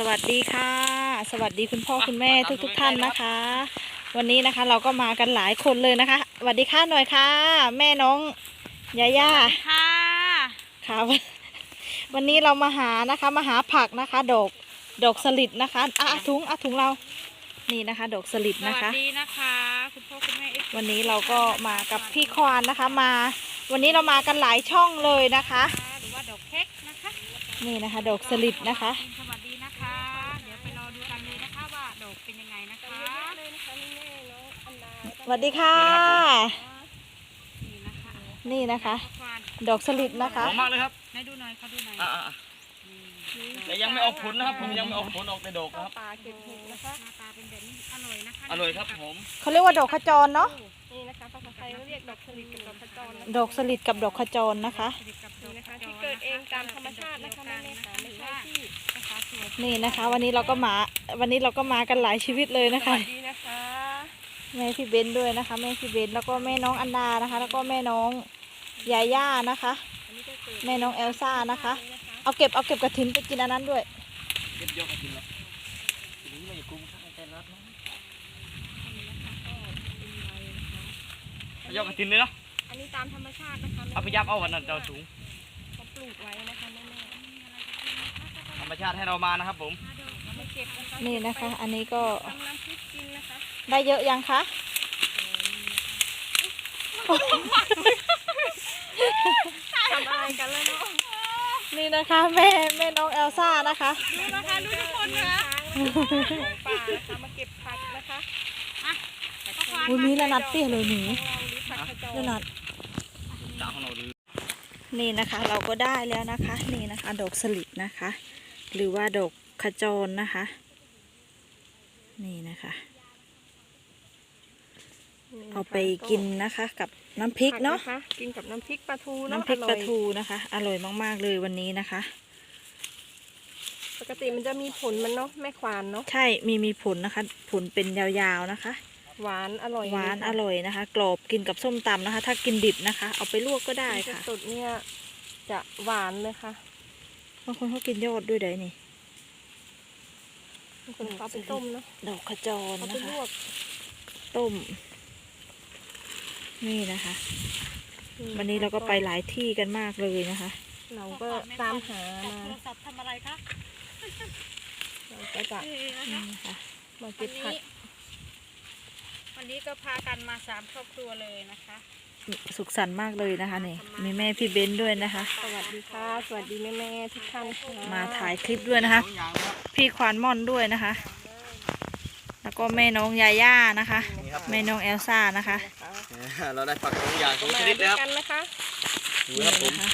สวัสดีค่ะ สวัสดีคุณพ่อคุณแม่ทุกทุกๆท่านนะคะ วันนี้นะคะเราก็มากันหลายคนเลยนะคะสวัสดีค่ะหน่อยค่ะ แม่น้องยาย่าค่ะค่ะวันนี้เรามาหานะคะมาหาผักนะคะ ดอกดอกสลิดนะคะอะอะถุงอะถุงเรานี่นะคะ ดอกสลิดสนะวัสคะดีนะคะคุณพ่อคุณแม่เอฟวันนี้เราก็มากับพี่ควานนะคะมา วันนี้เรามากันหลายช่องเลยนะคะหรือว่าดอกเค้กนะคะนี่นะคะ ดอกสลิดนะคะ สวัสดีนะคะ เดี๋ยวไปรอดูกันเลยนะคะว่าดอกเป็นยังไงนะคะ สวัสดีค่ะ นี่นะคะนี่นะคะข้าวควานดอกสลิดนะคะ หอมมากเลยครับให้ดูหน่อยเขาดูหน่อยอ่าแต่ยังไม่ออกผลนะครับ ผมยังไม่ออกผลออกแต่ดอกนะครับ ปลาเก็บเห็ดนะคะ หน้าตาเป็นแบบนี้อร่อยนะคะอร่อยครับผม เขาเรียกว่าดอกขจรเนาะ นี่นะคะภาษาไทยเขาเรียกดอกสลิดกับดอกขจรนะดอกสลิดกับดอกขจรนะคะสลิดกับดนี่อกนะคะขจรที่เกิดเองตามธรรมชาตินะคะแม่แม่ค่ะไม่ใช่ที่นะคะสวยนี่นะคะ วันนี้เราก็มา วันนี้เราก็มากันหลายชีวิตเลยสนะคะ วัสดีนะคะ แม่พี่เบนด้วยนะคะ แม่พี่เบนแล้วก็แม่น้องอันดานะคะ แล้วก็แม่น้องยาย่านะคะอันนี้ก็เกิดแม่น้องเอลซ่านะคะนี่นะคะ เอาเก็บเอาเก็บกระถินไปกินอันนั้นด้วยเก็บยกมากินแล้วทีนี้ไม่คุ้มค่าแต่ละน้องเอายกกระตินเลยเนาะอันนี้ตามธรรมชาตินะคะเอาไปยับเอาวันนั้นเจ้าสูงเขาปลูกไว้นะคะแม่แม่ธรรมชาติให้เรามานะครับผมเอามาเก็บนะคะนี่นะคะ อันนี้ก็ ได้เยอะยังคะ ทำอะไรกันแล้วเนาะนี่นะคะแม่แม่น้องเอลซ่านะคะ ดูนะคะดูทุกคนนะคะของป่านะคะมาเก็บผักนะคะอุ้ยมีละนัดเตี้ยเลยหนูของเราหรือผักขจละรนัดจ้าของเราดีนี่นะคะเราก็ได้แล้วนะคะ นี่นะคะดอกสลิดนะคะ หรือว่าดอกขจรนะคะ นี่นะคะ เอาไปกินนะคะ กับน้ำพริกเนาะผัคกินกับน้ำพริกปลาทูเอะน้ำพริกปลาออยทูนะคะ อร่อยมาก ๆ เลยวันนี้นะคะ ปกติมันจะมีผลมันเนาะแม่ควานเนาะใช่มีมีผลนะคะ ผลเป็นยาวๆนะคะ หวานอร่อยหวานเลอค่ะร่อยนะคะ กรอบกินกับส้มตำนะคะ ถ้ากินดิบนะคะ เอาไปลวกก็ได้กินค่ะสดๆเนี่ยจะหวานเลยค่ะบางคนเขากินยอดด้วยได้นี่บางคนเขาเอาไปต้มเนาะดอกขจรเอาไปนะลคะวกต้ม นี่นะคะ วันนี้เราก็ไปหลายที่กันมากเลยนะคะ เราก็ตามหามาโทรศัพท์ทำอะไรคะเราก็จะนี่นะคะมาวัเก็นบผักนี้วันนี้ก็พากันมาสามครอบครัวเลยนะคะ สุขสันต์มากเลยนะคะนี่มีแม่พี่เบนซ์ด้วยนะคะ สวัสดีค่ะ สวัสดีแม่แม่ๆทุกท่านค่ะมาถ่ายคลิปด้วยนะคะสองอย่างนะครับพี่ควานม่อนด้วยนะคะแล้ว ก็แม่น้องยาย่านะคะนี่ครับแม่น้องเอลซ่านะคะ เราได้ผักสองอย่างสองมาชด้นิดเลยวยครับกันนะคะดูนี่ครับผมนะคะ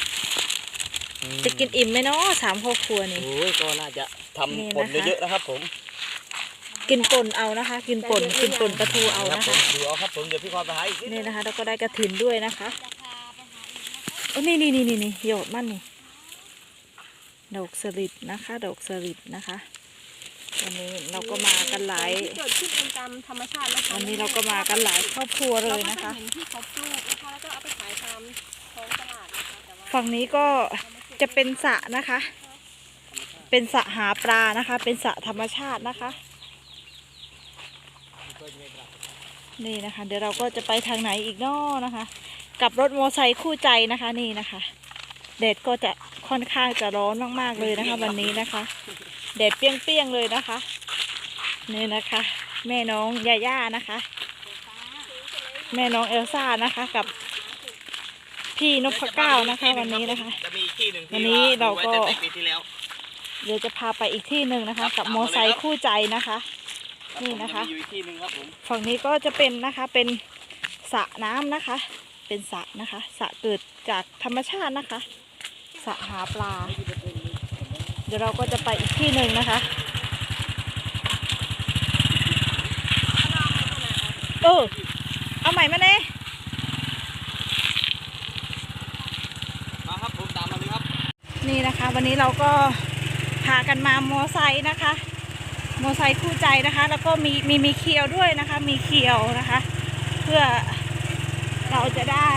จะกินอิ่มไหมเนาะสามครอบครัวนี่โอ้ยก็น่าจะทนี่ำผลนะคะเยอะๆนะครับผม กินป่นเอานะคะ กินป่นกินป่นปลาทูเอาครับนะผคะมดูเอาครับผมเดี๋ยวพี่ควานไปหาอีกนิดนี่นะคะ แล้วก็ได้กระถินด้วยนะคะโอ้นี่นี่นี่นี่นี่หยอดมันนี่ดอกสลิดนะคะ ดอกสลิดนะคะ วันนี้เราก็มากันหลายที่เกิดขึ้นเองตามธรรมชาตินะคะวันนี้เราก็มากันหลายครอบครัวเลยนะคะเราก็จเห็นที่เขาปลูกนะคะแล้วก็เอาไปขายตามท้องตลาดนะคะแต่ว่าฝั่งนี้ก็จะเป็นสระนะคะ เป็นสระหาปลานะคะ เป็นสระธรรมชาตินะคะ นี่นะคะ เดี๋ยวเราก็จะไปทางไหนอีกนอนะคะ กับรถมอไซค์คู่ใจนะคะนี่นะคะแดดก็จะค่อนข้างจะร้อนมากๆเลยนะคะ วันนี้นะคะ แดดเปรี้ยงๆเลยนะคะนี่นะคะ แม่น้องยาย่านะคะ แม่น้องเอลซ่านะคะ กับพี่นพเก้านะคะวันนี้นะคะ จะมีอีกที่หนึ่งที่วันนี้เราก็ดูไว้ตั้งแต่ปีที่แล้วเดี๋ยวจะพาไปอีกที่หนึ่งนะคะ กับมอไซค์คู่ใจนะคะ นี่นะคะ ผมจมีอยู่อีกที่หนึ่งครับผมฝั่งนี้ก็จะเป็นนะคะเป็นสระน้ำนะคะ เป็นสระนะคะสระเกิดจากธรรมชาตินะคะสระหาปลา เดี๋ยวเราก็จะไปอีกที่หนึ่งนะคะเออเอาใหม่มาเน่มาครับผมตามมาเลยครับ นี่นะคะ วันนี้เราก็พากันมามอไซค์นะคะ มอไซค์คู่ใจนะคะ แล้วก็มีมีมีเคียวด้วยนะคะ มีเคียวนะคะ เพื่อเราจะได้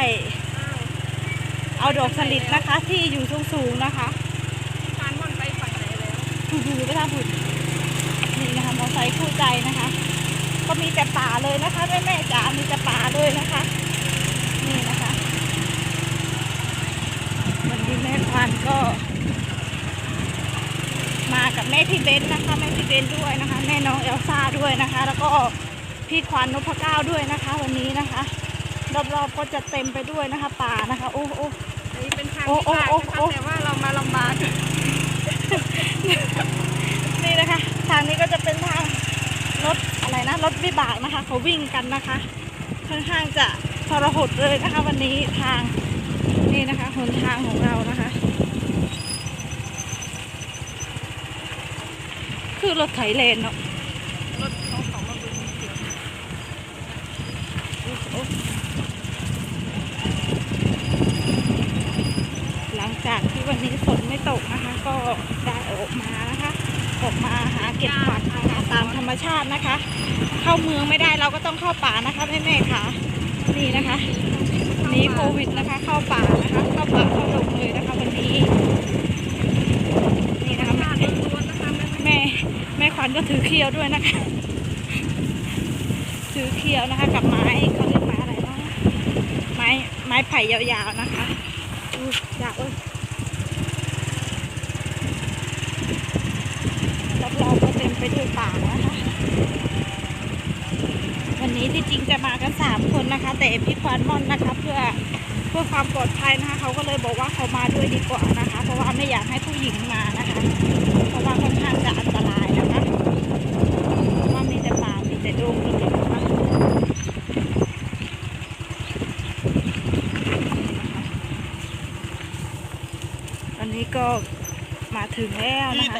เอาดอกสลิดนะคะที่อยู่สูงๆนะคะ ทานมันไปฝั่งไหนแล้วดูไปทางผุดไซค์คู่ใจนะคะ ก็มีแต่ป่าเลยนะคะแม่แม่ๆจ๋ามีแต่ป่าเลยนะคะ นี่นะคะวันนี้แม่ควันก็ มากับแม่พี่เบนซ์นะคะ แม่พี่เบนซ์ด้วยนะคะ แม่น้องเอลซ่าด้วยนะคะ แล้วก็พี่ควันนพเก้าด้วยนะคะ วันนี้นะคะ รอบๆก็จะเต็มไปด้วยนะคะ ป่านะคะ โอ้โอ้อันนี้เป็นทางโอ้ที่โอ้บ้านโอ้นะคะโอ้แต่ว่าเรามาลำบาก นี่นะคะ ทางนี้ก็จะเป็นทางรถอะไรนะ รถวิบากนะคะ เขาวิ่งกันนะคะค่อนข้างจะทรหดเลยนะคะ วันนี้ทางนี่นะคะหนทางของเรานะคะ คือรถไถเลนเนาะ รถของของมาดูเสียง หลัง จากที่วันนี้ฝนไม่ตกนะคะ ก็ได้ออกมานะคะออกมาหาเก็บผักนะคะตามธรรมชาตินะคะ เข้าเมืองไม่ได้เราก็ต้องเข้าป่านะคะแม่แม่ๆค่ะนี่นะคะนีโควิดนะคะ เข้าป่านะคะเข้าป่าเข้าดงเลยนะคะ วันนี้นี่นะคะแม่แม่ขวัญก็ถือเคียวด้วยนะคะ ถือเคียวนะคะ กับไม้เขาเรียกไม้อะไรนะไม้ไม้ไผ่ยาวๆนะคะอุ้ยอยากเอ้ย รอบๆก็เต็มไปด้วยป่านะคะวันนี้ที่จริงจะมากันสามคนนะคะ แต่พี่ควานมอนนะคะ เพื่อเพื่อความปลอดภัยนะคะเขาก็เลยบอกว่าเขามาด้วยดีกว่านะคะ เพราะว่าไม่อยากให้ผู้หญิงมานะคะ เพราะว่าค่อนข้างจะอันตรายนะคะเพราะว่ามีแต่ป่ามีแต่ดงเลยนะคะวันนี้ก็มาถึงแล้วนะคะ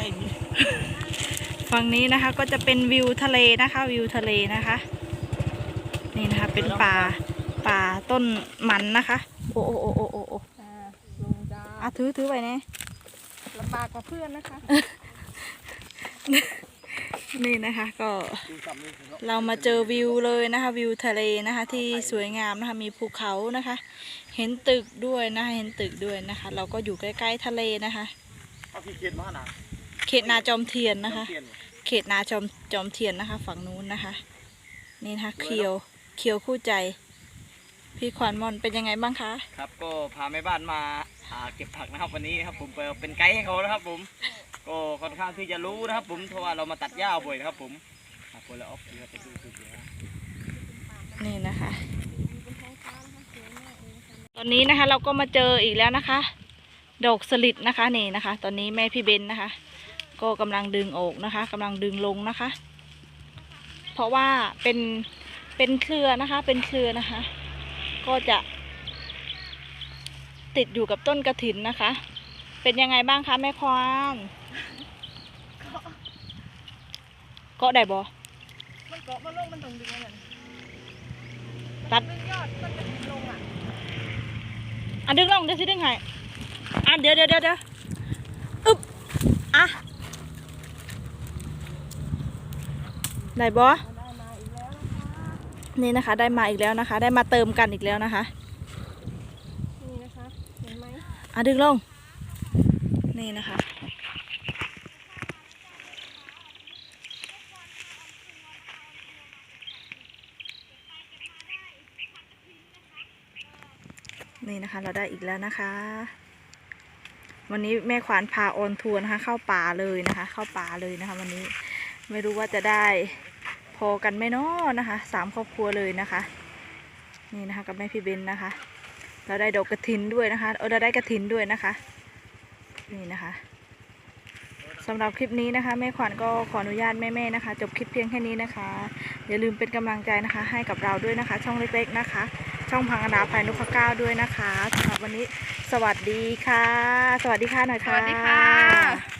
ฝั่งนี้นะคะก็จะเป็นวิวทะเลนะคะวิวทะเลนะคะ นี่นะคะเป็นป่าป่าต้นมันนะคะ โอ้โอ้โอ้โอ้โอ้โอ้อ่าลงจ้าอะถือถือไปเนี่ยลำบากกว่าเพื่อนนะคะ นี่นะคะก็เรามาเจอวิวเลยนะคะวิวทะเลนะคะ ที่สวยงามนะคะมีภูเขานะคะ เห็นตึกด้วยนะคะเห็นตึกด้วยนะคะ เราก็อยู่ใกล้ๆทะเลนะคะเอาพี่เกียรติมาหนา เขตนาจอมเทียนนะคะเปลี่ยนเขตนาจอมจอมเทียนนะคะ ฝั่งนู้นนะคะ นี่นะคะเคียวเคียวคู่ใจ พี่ขวัญมอนเป็นยังไงบ้างคะ ครับก็พาแม่บ้านมาอ่าเก็บผักนะครับวันนี้ครับ ผมเป็นไกด์ให้เขานะครับ ผม ก็ค่อนข้างที่จะรู้นะครับ ผมเพราะว่าเรามาตัดหญ้าบ่อยนะครับ ผมอะคนละออฟเดี๋ยวไปดูดูดูนะนี่นะคะ ตอนนี้นะคะเราก็มาเจออีกแล้วนะคะดอกสลิดนะคะนี่นะคะ ตอนนี้แม่พี่เบนนะคะ ก็กำลังดึงออกนะคะกำลังดึงลงนะคะ เพราะว่าเป็นเป็นเครือนะคะ เป็นเครือนะคะ ก็จะ ติดอยู่กับต้นกระถินนะคะ เป็นยังไงบ้างคะแม่ควานเกาะได้บ่มันเกาะมันลงมันตรงดึงอะไรตัดดึงยอดมันจะลงอะอะดึงลงเดี๋ยวสิดึงให้อะเดี๋ยวเดี๋ยวเดี๋ยวเดี๋ยวอึ๊บอะ ได้บอนี่นะคะ ได้มาอีกแล้วนะคะ ได้มาเติมกันอีกแล้วนะคะ นี่นะคะ เห็นไหมอะดึงลง นี่นะคะ นี่นะคะ เราได้อีกแล้วนะคะ วันนี้แม่ขวานพาออนทัวร์นะคะ เข้าป่าเลยนะคะ เข้าป่าเลยนะคะ วันนี้ ไม่รู้ว่าจะได้ พอกันไหมเนาะนะคะสามครอบครัวเลยนะคะ นี่นะคะกับแม่พี่เบนนะคะ เราได้ดอกกระถินด้วยนะคะเออเราได้กระถินด้วยนะคะ นี่นะคะสำหรับคลิปนี้นะคะแม่ขวัญก็ขออนุญาตแม่ๆนะคะ จบคลิปเพียงแค่นี้นะคะ อย่าลืมเป็นกำลังใจนะคะ ให้กับเราด้วยนะคะ ช่องเล็กๆนะคะ ช่องพังอนาภายนุพเก้าด้วยนะคะสำหรับวันนี้สวัสดีค่ะ สวัสดีค่ะหน่อยค่ะสวัสดีค่ะ